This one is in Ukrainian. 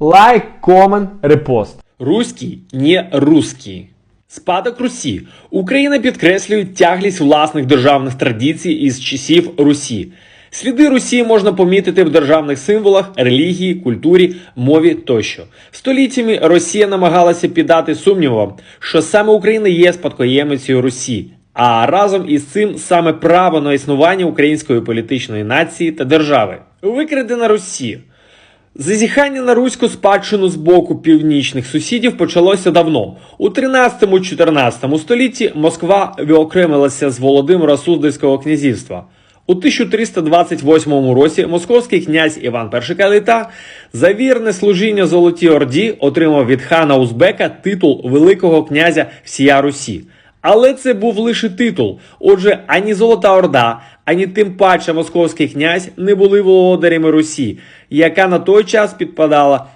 Лайк, комент, репост. Руський не русський. Спадок Русі. Україна підкреслює тяглість власних державних традицій із часів Русі. Сліди Русі можна помітити в державних символах, релігії, культурі, мові тощо. Століттями Росія намагалася піддати сумнівам, що саме Україна є спадкоємицею Русі, а разом із цим саме право на існування української політичної нації та держави. Викрадена Русі. Зазіхання на руську спадщину з боку північних сусідів почалося давно. У 13-14 столітті Москва виокремилася з Володимира Суздальського князівства. У 1328 році московський князь Іван І Калита за вірне служіння Золотій Орді отримав від хана Узбека титул Великого князя всія Русі. Але це був лише титул. Отже, ані Золота Орда, ані тим паче московський князь не були володарями Русі, яка на той час підпадала